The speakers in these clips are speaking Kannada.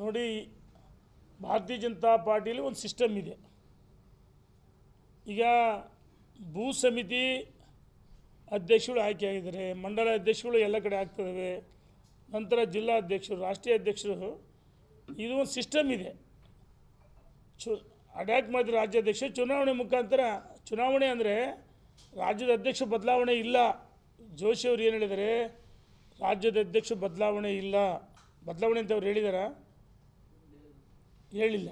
ನೋಡಿ, ಭಾರತೀಯ ಜನತಾ ಪಾರ್ಟಿಯಲ್ಲಿ ಒಂದು ಸಿಸ್ಟಮ್ ಇದೆ. ಈಗ ಭೂ ಸಮಿತಿ ಅಧ್ಯಕ್ಷಗಳು ಆಯ್ಕೆ ಆಗಿದ್ದಾರೆ, ಮಂಡಲ ಅಧ್ಯಕ್ಷಗಳು ಎಲ್ಲ ಕಡೆ ಆಗ್ತದವೆ, ನಂತರ ಜಿಲ್ಲಾ ಅಧ್ಯಕ್ಷರು, ರಾಷ್ಟ್ರೀಯ ಅಧ್ಯಕ್ಷರು, ಇದು ಒಂದು ಸಿಸ್ಟಮ್ ಇದೆ. ಚು ಅಡ್ಯಾಕ್ ಮಾಡಿದ ರಾಜ್ಯಾಧ್ಯಕ್ಷ ಚುನಾವಣೆ ಮುಖಾಂತರ, ಚುನಾವಣೆ ಅಂದರೆ ರಾಜ್ಯದ ಅಧ್ಯಕ್ಷ ಬದಲಾವಣೆ ಇಲ್ಲ. ಜೋಶಿ ಅವರು ಏನು ಹೇಳಿದ್ದಾರೆ, ರಾಜ್ಯದ ಅಧ್ಯಕ್ಷ ಬದಲಾವಣೆ ಇಲ್ಲ. ಬದಲಾವಣೆ ಅಂತ ಅವ್ರು ಹೇಳಿದಾರ? ಹೇಳಿಲ್ಲ.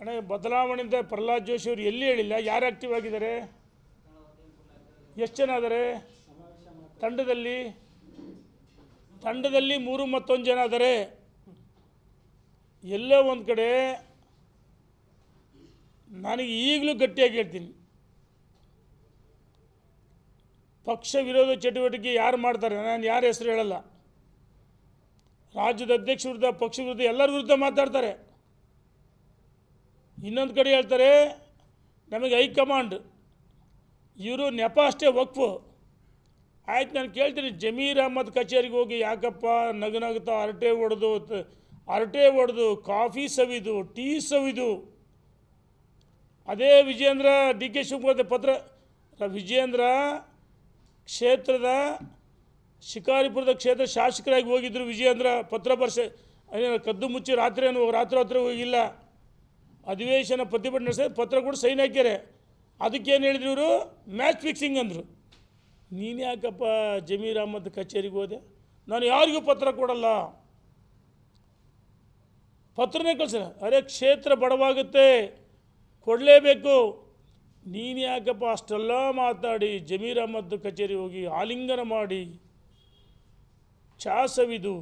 ಅಣ್ಣ ಬದಲಾವಣೆ ಅಂತ ಪ್ರಹ್ಲಾದ್ ಜೋಶಿ ಅವರು ಎಲ್ಲಿ ಹೇಳಿಲ್ಲ? ಯಾರು ಆ್ಯಕ್ಟಿವ್ ಆಗಿದ್ದಾರೆ? ಎಷ್ಟು ಜನ ಆದರೆ? ತಂಡದಲ್ಲಿ? ತಂಡದಲ್ಲಿ ಮೂರು ಮತ್ತೊಂದು ಜನ ಆದರೆ. ಎಲ್ಲೋ ಒಂದು ಕಡೆ ನನಗೆ ಈಗಲೂ ಗಟ್ಟಿಯಾಗಿ ಹೇಳ್ತೀನಿ. ಪಕ್ಷ ವಿರೋಧ ಚಟುವಟಿಕೆ ಯಾರು ಮಾಡ್ತಾರೆ? ನಾನು ಯಾರ ಹೆಸರು ಹೇಳಲ್ಲ. ರಾಜ್ಯದ ಅಧ್ಯಕ್ಷ ವಿರುದ್ಧ, ಪಕ್ಷ ವಿರುದ್ಧ ಎಲ್ಲರ ವಿರುದ್ಧ ಮಾತಾಡ್ತಾರೆ. ಇನ್ನೊಂದು ಕಡೆ ಹೇಳ್ತಾರೆ, ನಮಗೆ ಹೈಕಮಾಂಡ್, ಇವರು ನೆಪ ಅಷ್ಟೇ ವಕ್ಫು. ಆಯ್ತು, ನಾನು ಕೇಳ್ತೀನಿ, ಜಮೀರ್ ಅಹ್ಮದ್ ಕಚೇರಿಗೆ ಹೋಗಿ, ಯಾಕಪ್ಪ ನಗು ನಗುತ್ತಾ ಹರಟೆ ಹೊಡೆದು ಹರಟೆ ಹೊಡೆದು ಕಾಫಿ ಸವಿದು, ಟೀ ಸವಿದು. ಅದೇ ವಿಜೇಂದ್ರ, ಡಿ ಕೆ ಶಿವಕುಮಾರ್ ಪತ್ರ, ವಿಜೇಂದ್ರ ಕ್ಷೇತ್ರದ ಶಿಕಾರಿಪುರದ ಕ್ಷೇತ್ರ ಶಾಸಕರಾಗಿ ಹೋಗಿದ್ದರು ವಿಜಯೇಂದ್ರ, ಪತ್ರ ಬರ್ಸ ಏನೇನು ಕದ್ದು ಮುಚ್ಚಿ ರಾತ್ರಿ ಏನು ರಾತ್ರಿ ರಾತ್ರಿ ಹೋಗಿಲ್ಲ. ಅಧಿವೇಶನ ಪ್ರತಿಭಟನೆ ನಡೆಸಿದ ಪತ್ರ ಕೂಡ ಸೈನ್ ಹಾಕ್ಯಾರೆ. ಅದಕ್ಕೇನು ಹೇಳಿದ್ರು ಇವರು? ಮ್ಯಾಚ್ ಫಿಕ್ಸಿಂಗ್ ಅಂದರು. ನೀನು ಯಾಕಪ್ಪ ಜಮೀರ್ ಅಹಮದ್ ಕಚೇರಿಗೆ ಹೋದೆ? ನಾನು ಯಾರಿಗೂ ಪತ್ರ ಕೊಡಲ್ಲ. ಪತ್ರನೇ ಕಳಿಸ ಅರೆ, ಕ್ಷೇತ್ರ ಬಡವಾಗುತ್ತೆ. ಕೊಡಲೇಬೇಕು. ನೀನು ಯಾಕಪ್ಪ ಅಷ್ಟೆಲ್ಲ ಮಾತಾಡಿ ಜಮೀರ್ ಅಹಮದ್ ಕಚೇರಿ ಹೋಗಿ ಆಲಿಂಗನ ಮಾಡಿ? ಚಾ ಸವಿದು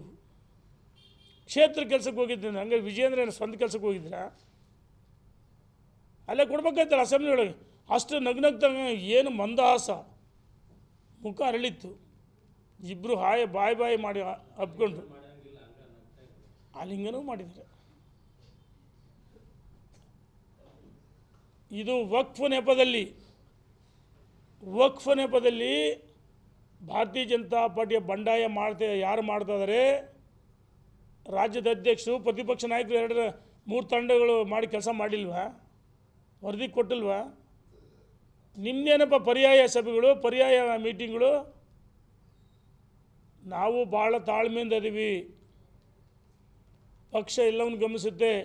ಕ್ಷೇತ್ರ ಕೆಲಸಕ್ಕೆ ಹೋಗಿದ್ದೀನಿ ಹಂಗೆ ವಿಜಯೇಂದ್ರ ಏನು ಸ್ವಂತ ಕೆಲಸಕ್ಕೆ ಹೋಗಿದ್ದೀರಾ ಅಲ್ಲೇ ಕೊಡ್ಬೇಕಾಯ್ತಲ್ಲ ಅಸೆಂಬ್ಲಿ ಒಳಗೆ. ಅಷ್ಟು ನಗ್ನಗ್ತ ಏನು ಮಂದಹಾಸ. ಮುಖ ಅರಳಿತ್ತು. ಇಬ್ಬರು ಹಾಯ, ಬಾಯ್, ಬಾಯಿ ಮಾಡಿ ಹಬ್ಕೊಂಡ್ರು ಆಲಿಂಗನೂ ಮಾಡಿದ್ದಾರೆ. ಇದು ವಕ್ಫ್ ನೆಪದಲ್ಲಿ ವಕ್ಫ್ ನೆಪದಲ್ಲಿ ಭಾರತೀಯ ಜನತಾ ಪಾರ್ಟಿಯ ಬಂಡಾಯ ಮಾಡ್ತಾ, ಯಾರು ಮಾಡ್ತಾ ರಾಜ್ಯದ ಅಧ್ಯಕ್ಷರು, ಪ್ರತಿಪಕ್ಷ ನಾಯಕರು ಎರಡರ ಮೂರು ತಂಡಗಳು ಮಾಡಿ ಕೆಲಸ ಮಾಡಿಲ್ವಾ? ವರದಿ ಕೊಟ್ಟಿಲ್ವಾ? ನಿಮ್ಮದೇನಪ್ಪ ಪರ್ಯಾಯ ಸಭೆಗಳು, ಪರ್ಯಾಯ ಮೀಟಿಂಗ್ಗಳು? ನಾವು ಭಾಳ ತಾಳ್ಮೆಯಿಂದ ಅದೀವಿ ಪಕ್ಷ ಎಲ್ಲವನ್ನು ಗಮನಿಸುತ್ತೆ.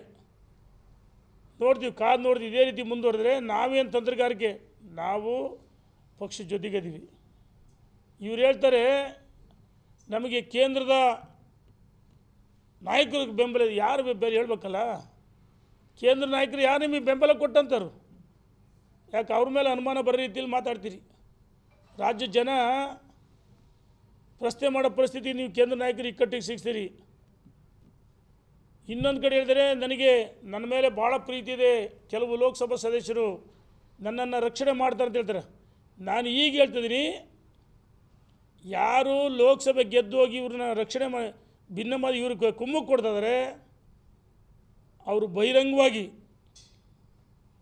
ನೋಡ್ತೀವಿ, ಕಾದು ನೋಡ್ತೀವಿ, ಇದೇ ರೀತಿ ಮುಂದುವರೆದ್ರೆ ನಾವೇನು ತಂತ್ರಗಾರಿಕೆ? ನಾವು ಪಕ್ಷ ಜೊತೆಗದೀವಿ. ಇವ್ರು ಹೇಳ್ತಾರೆ, ನಮಗೆ ಕೇಂದ್ರದ ನಾಯಕರಿಗೆ ಬೆಂಬಲ ಯಾರು ಬೆಂಬಲ ಹೇಳ್ಬೇಕಲ್ಲ? ಕೇಂದ್ರ ನಾಯಕರು ಯಾರು ನಿಮಗೆ ಬೆಂಬಲ ಕೊಟ್ಟಂತಾರು ಯಾಕೆ ಅವ್ರ ಮೇಲೆ ಅನುಮಾನ ಬರೋ ರೀತಿಯಲ್ಲಿ ಮಾತಾಡ್ತೀರಿ? ರಾಜ್ಯ ಜನ ಪ್ರಶ್ನೆ ಮಾಡೋ ಪರಿಸ್ಥಿತಿ ನೀವು ಕೇಂದ್ರ ನಾಯಕರು ಇಕ್ಕಟ್ಟಿಗೆ ಸಿಗ್ತೀರಿ ಇನ್ನೊಂದು ಕಡೆ ಹೇಳಿದರೆ, ನನಗೆ ನನ್ನ ಮೇಲೆ ಭಾಳ ಪ್ರೀತಿ ಇದೆ. ಕೆಲವು ಲೋಕಸಭಾ ಸದಸ್ಯರು ನನ್ನನ್ನು ರಕ್ಷಣೆ ಮಾಡ್ತಾರೆ ಅಂತ ಹೇಳ್ತಾರೆ. ನಾನು ಈಗ ಹೇಳ್ತಿದ್ದೀನಿ ಯಾರು ಲೋಕಸಭೆ ಗೆದ್ದು ಹೋಗಿ ಇವ್ರನ್ನ ರಕ್ಷಣೆ ಮಾ, ಭಿನ್ನ ಮಾಡಿ ಇವ್ರಿಗೆ ಕುಮ್ಮಕ್ಕೆ ಕೊಡ್ತಾದರೆ ಅವರು ಬಹಿರಂಗವಾಗಿ,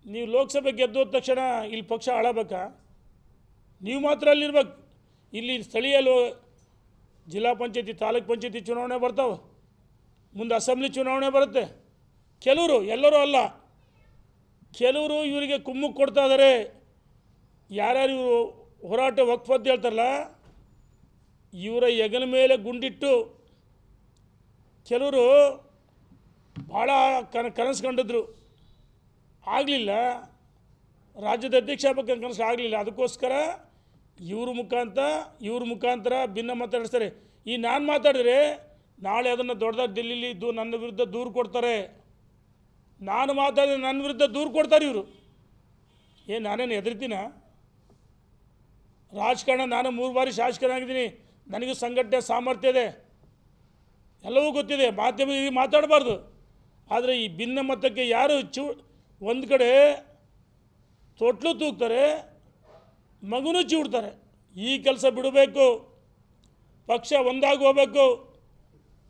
ನೀವು ಲೋಕಸಭೆ ಗೆದ್ದು ಹೋದ ತಕ್ಷಣ ಇಲ್ಲಿ ಪಕ್ಷ ಆಳಬೇಕಾ? ನೀವು ಮಾತ್ರ ಅಲ್ಲಿರ್ಬೇಕು. ಇಲ್ಲಿ ಸ್ಥಳೀಯ ಲೋ, ಜಿಲ್ಲಾ ಪಂಚಾಯತಿ, ತಾಲೂಕ್ ಪಂಚಾಯತಿ ಚುನಾವಣೆ ಬರ್ತಾವೆ. ಮುಂದೆ ಅಸೆಂಬ್ಲಿ ಚುನಾವಣೆ ಬರುತ್ತೆ. ಕೆಲವರು, ಎಲ್ಲರೂ ಅಲ್ಲ. ಕೆಲವರು ಇವರಿಗೆ ಕುಮ್ಮಕ್ಕೆ ಕೊಡ್ತಾ ಇದ್ದಾರೆ ಯಾರ್ಯಾರು ಇವರು ಹೋರಾಟ ವಕ್ಫದ್ದು ಹೇಳ್ತಾರಲ್ಲ ಇವರ ಹೆಗಲ ಮೇಲೆ ಗುಂಡಿಟ್ಟು ಕೆಲವರು ಭಾಳ ಕನ ಕನಸು ಕಂಡಿದ್ರು ಆಗಲಿಲ್ಲ. ರಾಜ್ಯದ ಅಧ್ಯಕ್ಷ ಬಗ್ಗೆ ಕನಸು ಆಗಲಿಲ್ಲ. ಅದಕ್ಕೋಸ್ಕರ ಇವ್ರ ಮುಖಾಂತರ ಇವ್ರ ಮುಖಾಂತರ ಭಿನ್ನ ಮಾತಾಡಿಸ್ತಾರೆ. ಈ ನಾನು ಮಾತಾಡಿದ್ರೆ ನಾಳೆ ಅದನ್ನು ದೊಡ್ಡದಾಗಿ ಡೆಲ್ಲಿಲಿ ದೂ, ನನ್ನ ವಿರುದ್ಧ ದೂರು ಕೊಡ್ತಾರೆ. ನಾನು ಮಾತಾಡಿದ್ರೆ ನನ್ನ ವಿರುದ್ಧ ದೂರು ಕೊಡ್ತಾರೆ ಇವರು. ಏ, ನಾನೇನು ಹೆದರ್ತೀನ? ರಾಜಕಾರಣ, ನಾನು ಮೂರು ಬಾರಿ ಶಾಸಕನಾಗಿದ್ದೀನಿ. ನನಗೂ ಸಂಘಟನೆ ಸಾಮರ್ಥ್ಯ ಇದೆ. ಎಲ್ಲವೂ ಗೊತ್ತಿದೆ. ಮಾಧ್ಯಮದಲ್ಲಿ ಮಾತಾಡಬಾರ್ದು. ಆದರೆ ಈ ಭಿನ್ನ ಮತಕ್ಕೆ ಯಾರು ಚು, ಒಂದು ಕಡೆ ತೊಟ್ಲು ತೂಗ್ತಾರೆ, ಮಗುನೂ ಚೂಡ್ತಾರೆ. ಈ ಕೆಲಸ ಬಿಡಬೇಕು. ಪಕ್ಷ ಒಂದಾಗಿ ಹೋಗಬೇಕು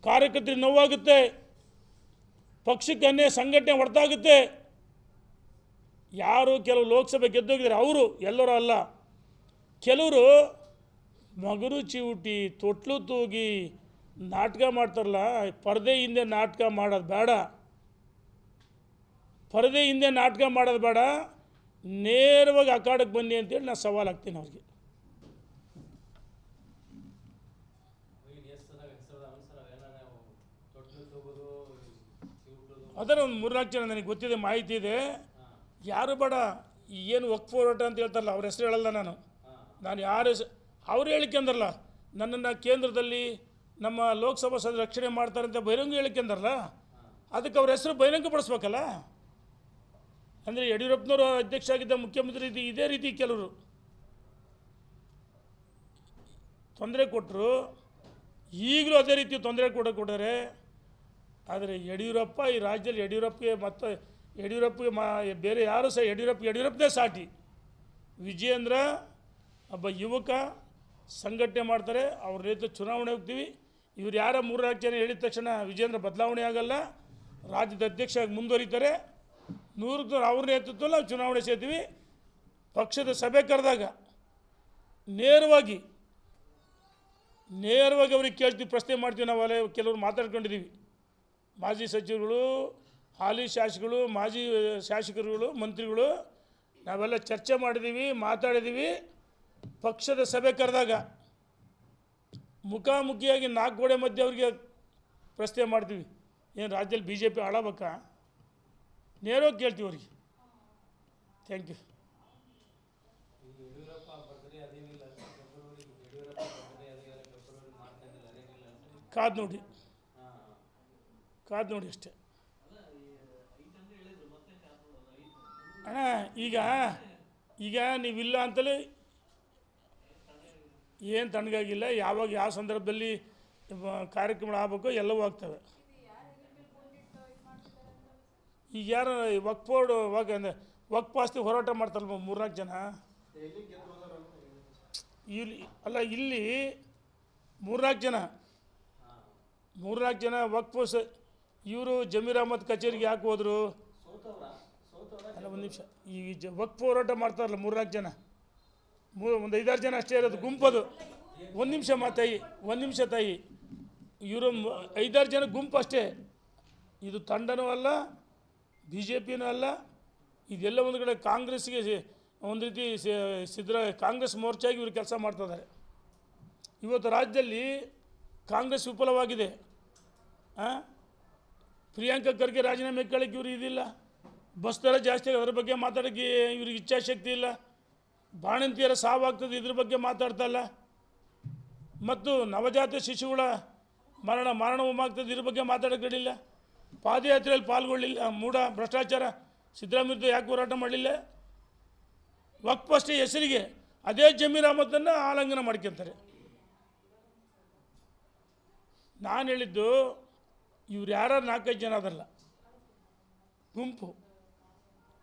ಕಾರ್ಯಕರ್ತರಿಗೆ ನೋವಾಗುತ್ತೆ. ಪಕ್ಷಕ್ಕೆ ಸಂಘಟನೆ ಹೊಡೆತಾಗುತ್ತೆ ಯಾರು ಕೆಲವು ಲೋಕಸಭೆ ಗೆದ್ದೋಗಿದ್ದಾರೆ, ಅವರು ಎಲ್ಲರೂ ಅಲ್ಲ. ಕೆಲವರು ಮಗರು ಚಿವುಟಿ, ತೊಟ್ಲು ತೂಗಿ ನಾಟಕ ಮಾಡ್ತಾರಲ್ಲ, ಪರದೆ ಹಿಂದೆ ನಾಟಕ ಮಾಡೋದು ಬೇಡ. ಪರದೆ ಹಿಂದೆ ನಾಟಕ ಮಾಡೋದು ಬೇಡ. ನೇರವಾಗಿ ಅಖಾಡಕ್ಕೆ ಬನ್ನಿ ಅಂತೇಳಿ ನಾನು ಸವಾಲು ಹಾಕ್ತೀನಿ ಅವ್ರಿಗೆ. ಅದರ ಒಂದು ಮೂರ್ನಾಲ್ಕು ಜನ ನನಗೆ ಗೊತ್ತಿದೆ, ಮಾಹಿತಿ ಇದೆ. ಯಾರು ಬೇಡ, ಏನು ಒಕ್ ಹೋರಾಟ ಅಂತ ಹೇಳ್ತಾರಲ್ಲ, ಅವ್ರ ಹೆಸರು ಹೇಳಲ್ಲ ನಾನು. ನಾನು ಯಾರು ಹೆಸ ಅವ್ರು ಹೇಳಿಕೆ ಅಂದ್ರಲ್ಲ, ನನ್ನನ್ನು ಕೇಂದ್ರದಲ್ಲಿ ನಮ್ಮ ಲೋಕಸಭಾ ಸದಸ್ಯ ರಕ್ಷಣೆ ಮಾಡ್ತಾರೆ ಅಂತ ಬಹಿರಂಗ ಹೇಳಿಕೆ ಅಂದ್ರಲ್ಲ, ಅದಕ್ಕೆ ಅವ್ರ ಹೆಸರು ಬಹಿರಂಗ ಪಡಿಸ್ಬೇಕಲ್ಲ ಅಂದರೆ ಯಡಿಯೂರಪ್ಪನವರು ಅಧ್ಯಕ್ಷ ಆಗಿದ್ದ ಮುಖ್ಯಮಂತ್ರಿ ಇದು ಇದೇ ರೀತಿ ಕೆಲವರು. ತೊಂದರೆ ಕೊಟ್ಟರು ಈಗಲೂ ಅದೇ ರೀತಿ ತೊಂದರೆ ಕೊಡ, ಕೊಟ್ಟರೆ, ಆದರೆ ಯಡಿಯೂರಪ್ಪ ಈ ರಾಜ್ಯದಲ್ಲಿ ಯಡಿಯೂರಪ್ಪಗೆ ಮತ್ತು, ಯಡಿಯೂರಪ್ಪಗೆ ಮಾ, ಬೇರೆ ಯಾರು ಸಹ, ಯಡಿಯೂರಪ್ಪ, ಯಡಿಯೂರಪ್ಪನೇ ಸಾಟಿ. ವಿಜಯೇಂದ್ರ, ಒಬ್ಬ ಯುವಕ ಸಂಘಟನೆ ಮಾಡ್ತಾರೆ, ಅವ್ರ ನೇತೃತ್ವ ಚುನಾವಣೆ ಹೋಗ್ತೀವಿ. ಇವ್ರು ಯಾರ ಮೂರ್ನಾಲ್ಕು ಜನ ಹೇಳಿದ ತಕ್ಷಣ ವಿಜೇಂದ್ರ ಬದಲಾವಣೆ ಆಗಲ್ಲ. ರಾಜ್ಯದ ಅಧ್ಯಕ್ಷರಾಗಿ ಮುಂದುವರಿತಾರೆ. ನೂರಕ್ಕೆ ನೂರು ಅವ್ರ ನೇತೃತ್ವದಲ್ಲಿ ನಾವು ಚುನಾವಣೆ ಸೇರ್ತೀವಿ. ಪಕ್ಷದ ಸಭೆ ಕರೆದಾಗ ನೇರವಾಗಿ ನೇರವಾಗಿ ಅವ್ರಿಗೆ ಕೇಳ್ತೀವಿ, ಪ್ರಶ್ನೆ ಮಾಡ್ತೀವಿ, ನಾವು ಅಲ್ಲೇ ಕೆಲವರು ಮಾತಾಡ್ಕೊಂಡಿದ್ದೀವಿ. ಮಾಜಿ ಸಚಿವರುಗಳು, ಹಾಲಿ ಶಾಸಕರು, ಮಾಜಿ ಶಾಸಕರುಗಳು, ಮಂತ್ರಿಗಳು, ನಾವೆಲ್ಲ ಚರ್ಚೆ ಮಾಡಿದ್ದೀವಿ, ಮಾತಾಡಿದ್ದೀವಿ. ಪಕ್ಷದ ಸಭೆ ಕರೆದಾಗ ಮುಖಾಮುಖಿಯಾಗಿ ನಾಲ್ಕು ಗೋಡೆ ಮಧ್ಯೆ ಅವರಿಗೆ ಪ್ರಶ್ನೆ ಮಾಡ್ತೀವಿ ಏನು ರಾಜ್ಯದಲ್ಲಿ ಬಿ ಜೆ ಪಿ ಆಳಬೇಕಾ? ನೇರೋ ಕೇಳ್ತೀವಿ ಅವ್ರಿಗೆ. ಥ್ಯಾಂಕ್ ಯು ಕಾದ್ ನೋಡಿ. ಕಾದು ನೋಡಿ ಅಷ್ಟೇ. ಅಣ್ಣ ಈಗ ಈಗ ನೀವಿಲ್ಲ ಅಂತಲೇ ಏನು ತಣ್ಣಗಾಗಿಲ್ಲ, ಯಾವಾಗ ಯಾವ ಸಂದರ್ಭದಲ್ಲಿ ಕಾರ್ಯಕ್ರಮ ಆಗಬೇಕು ಎಲ್ಲವೂ ಆಗ್ತವೆ. ಈಗ ಯಾರು ವಕ್ ಬೋರ್ಡ್ ವಕ್ ಅಂದರೆ ವಕ್ ಪಾಸ್ತಿ ಹೋರಾಟ ಮಾಡ್ತಾರಲ್ಲ ಮೂರ್ನಾಲ್ಕು ಜನ? ಇಲ್ಲಿ, ಅಲ್ಲ ಇಲ್ಲಿ ಮೂರ್ನಾಲ್ಕು ಜನ. ಮೂರ್ನಾಲ್ಕು ಜನ ವಕ್ ಪೋಸ್ ಇವರು ಜಮೀರ್ ಅಹಮದ್ ಕಚೇರಿಗೆ ಯಾಕೆ ಹೋದರು? ಅಲ್ಲ, ಒಂದು ನಿಮಿಷ. ಈ ಜ ವಕ್ ಹೋರಾಟ ಮಾಡ್ತಾರಲ್ಲ ಮೂರ್ನಾಲ್ಕು ಜನ. ಒಂದು ಐದಾರು ಜನ ಅಷ್ಟೇ ಇರೋದು ಗುಂಪದು. ಒಂದು ನಿಮಿಷ ಮಾತಾಯಿ ಒಂದು ನಿಮಿಷ ತಾಯಿ. ಇವರು ಐದಾರು ಜನ ಗುಂಪು ಅಷ್ಟೇ. ಇದು ತಂಡನೂ ಅಲ್ಲ ಬಿ ಜೆ ಪಿನೂ ಅಲ್ಲ, ಇದೆಲ್ಲ ಒಂದು ಕಡೆ ಕಾಂಗ್ರೆಸ್ಗೆ ಒಂದು ರೀತಿ ಸಿದ್ದರಾ ಕಾಂಗ್ರೆಸ್ ಮೋರ್ಚಾಗಿ ಇವರು ಕೆಲಸ ಮಾಡ್ತಿದ್ದಾರೆ ಇವತ್ತು ರಾಜ್ಯದಲ್ಲಿ ಕಾಂಗ್ರೆಸ್ ವಿಫಲವಾಗಿದೆ? ಪ್ರಿಯಾಂಕಾ ಖರ್ಗೆ ರಾಜೀನಾಮೆ ಕೇಳಕ್ಕೆ ಇವರು ಇದಿಲ್ಲ. ಬಸ್ ದರ ಜಾಸ್ತಿ ಅದ್ರ ಬಗ್ಗೆ ಮಾತಾಡೋಕ್ಕೆ ಇವ್ರಿಗೆ ಇಚ್ಛಾಶಕ್ತಿ ಇಲ್ಲ. ಬಾಣಂತಿಯರ ಸಾವಾಗ್ತದೆ ಇದ್ರ ಬಗ್ಗೆ ಮಾತಾಡ್ತಾ ಇಲ್ಲ ಮತ್ತು ನವಜಾತ ಶಿಶುಗಳ ಮರಣ ಮಾರಣ ಹೋಮಾಗ್ತದೆ ಇದ್ರ ಬಗ್ಗೆ ಮಾತಾಡೋಕೆ ರೆಡಿಲ್ಲ ಪಾದಯಾತ್ರೆಯಲ್ಲಿ ಪಾಲ್ಗೊಳ್ಳಿಲ್ಲ, ಮೂಢ ಭ್ರಷ್ಟಾಚಾರ ಸಿದ್ದರಾಮಯ್ಯ ಯಾಕೆ ಹೋರಾಟ ಮಾಡಲಿಲ್ಲ? ವಕ್ಫ್ ಅಷ್ಟೇ ಹೆಸರಿಗೆ ಅದೇ ಜಮೀರ್ ಅಹಮದನ್ನು ಆಲಂಘನ ಮಾಡ್ಕೊಂತಾರೆ. ನಾನು ಹೇಳಿದ್ದು, ಇವ್ರು ಯಾರು ನಾಲ್ಕೈದು ಜನ ಅದಲ್ಲ. ಗುಂಪು.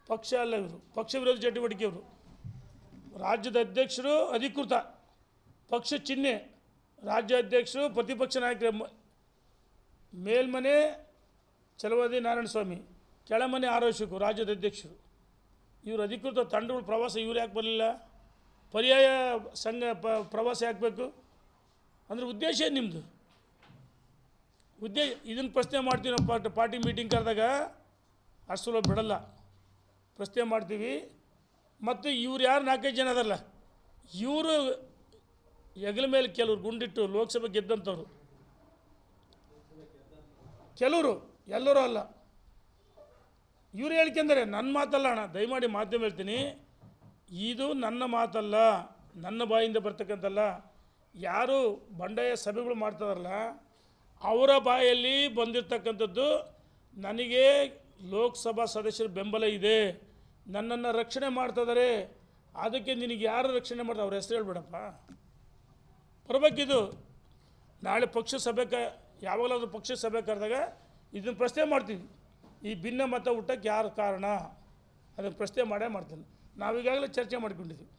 ಪಕ್ಷ ಅಲ್ಲ ಇವರು. ಪಕ್ಷ ವಿರೋಧ ಚಟುವಟಿಕೆ ಇವರು. ರಾಜ್ಯದ ಅಧ್ಯಕ್ಷರು ಅಧಿಕೃತ ಪಕ್ಷ ಚಿಹ್ನೆ, ರಾಜ್ಯ ಅಧ್ಯಕ್ಷರು ಪ್ರತಿಪಕ್ಷ ನಾಯಕರ ಮೇಲ್ಮನೆ ಚಲವಾದಿ ನಾರಾಯಣ ಸ್ವಾಮಿ ಕೆಳಮನೆ ಆರೋಶಕು ರಾಜ್ಯದ ಅಧ್ಯಕ್ಷರು. ಇವರು ಅಧಿಕೃತ ತಂಡಗಳು, ಪ್ರವಾಸ ಇವ್ರು ಯಾಕೆ ಬರಲಿಲ್ಲ? ಪರ್ಯಾಯ ಸಂಘ ಪ್ರವಾಸ ಯಾಕೆ ಬೇಕು? ಅಂದರೆ ಉದ್ದೇಶ ಏನು ನಿಮ್ಮದು ಉದ್ದೇಶ ಇದನ್ನು ಪ್ರಶ್ನೆ ಮಾಡ್ತೀವಿ ನಾವು ಪಾರ್ಟಿ ಪಾರ್ಟಿ ಮೀಟಿಂಗ್ ಕರೆದಾಗ ಅಷ್ಟು ಸುಲಭ ಬಿಡಲ್ಲ. ಪ್ರಶ್ನೆ ಮಾಡ್ತೀವಿ ಮತ್ತು ಇವ್ರು ಯಾರು ನಾಲ್ಕೈದು ಜನ ಅದಲ್ಲ, ಇವರು ಹೆಗಲ ಮೇಲೆ ಕೆಲವರು ಗುಂಡಿಟ್ಟು ಲೋಕಸಭೆ ಗೆದ್ದಂಥವ್ರು. ಕೆಲವರು, ಎಲ್ಲರೂ ಅಲ್ಲ. ಇವ್ರು ಹೇಳ್ಕೆಂದರೆ ನನ್ನ ಮಾತಲ್ಲ ಅಣ್ಣ, ದಯಮಾಡಿ ಮಾಧ್ಯಮ ಹೇಳ್ತೀನಿ. ಇದು ನನ್ನ ಮಾತಲ್ಲ, ನನ್ನ ಬಾಯಿಂದ ಬರ್ತಕ್ಕಂಥಲ್ಲ. ಯಾರು ಬಂಡಾಯ ಸಭೆಗಳು ಮಾಡ್ತಾರಲ್ಲ, ಅವರ ಬಾಯಲ್ಲಿ ಬಂದಿರತಕ್ಕಂಥದ್ದು ನನಗೆ ಲೋಕಸಭಾ ಸದಸ್ಯರ ಬೆಂಬಲ ಇದೆ. ನನ್ನನ್ನು ರಕ್ಷಣೆ ಮಾಡ್ತಿದ್ದಾರೆ ಅದಕ್ಕೆ ನಿನಗೆ ಯಾರು ರಕ್ಷಣೆ ಮಾಡ್ತಾರೆ? ಅವ್ರ ಹೆಸರು ಹೇಳ್ಬೇಡಪ್ಪ. ಬರಬೇಕಿದು ನಾಳೆ ಪಕ್ಷ ಸಭೆ ಕ ಯಾವಾಗಲಾದ್ರೂ ಪಕ್ಷ ಸಭೆ ಕರೆದಾಗ ಇದನ್ನು ಪ್ರಶ್ನೆ ಮಾಡ್ತೀನಿ ಈ ಭಿನ್ನ ಮತ ಹುಟ್ಟಕ್ಕೆ ಯಾರು ಕಾರಣ? ಅದನ್ನು ಪ್ರಶ್ನೆ ಮಾಡೇ ಮಾಡ್ತೀನಿ. ನಾವೀಗಾಗಲೇ ಚರ್ಚೆ ಮಾಡ್ಕೊಂಡಿದ್ದೀವಿ.